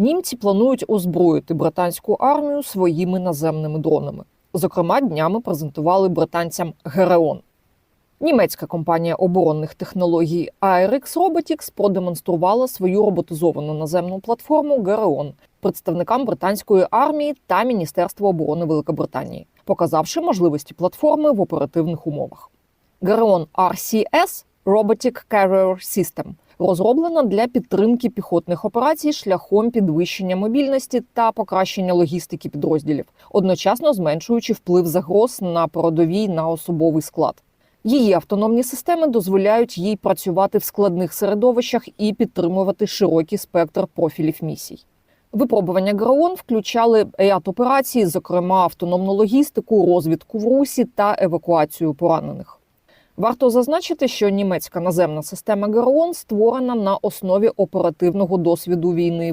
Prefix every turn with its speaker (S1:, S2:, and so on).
S1: Німці планують озброїти британську армію своїми наземними дронами. Зокрема, днями презентували британцям Гереон. Німецька компанія оборонних технологій Aerix Robotics продемонструвала свою роботизовану наземну платформу Гереон представникам британської армії та Міністерства оборони Великобританії, показавши можливості платформи в оперативних умовах. Гереон RCS Robotic Carrier System розроблена для підтримки піхотних операцій шляхом підвищення мобільності та покращення логістики підрозділів, одночасно зменшуючи вплив загроз на передовій на особовий склад. Її автономні системи дозволяють їй працювати в складних середовищах і підтримувати широкий спектр профілів місій. Випробування ГРОН включали ряд операцій, зокрема автономну логістику, розвідку в русі та евакуацію поранених. Варто зазначити, що німецька наземна система ГРОН створена на основі оперативного досвіду війни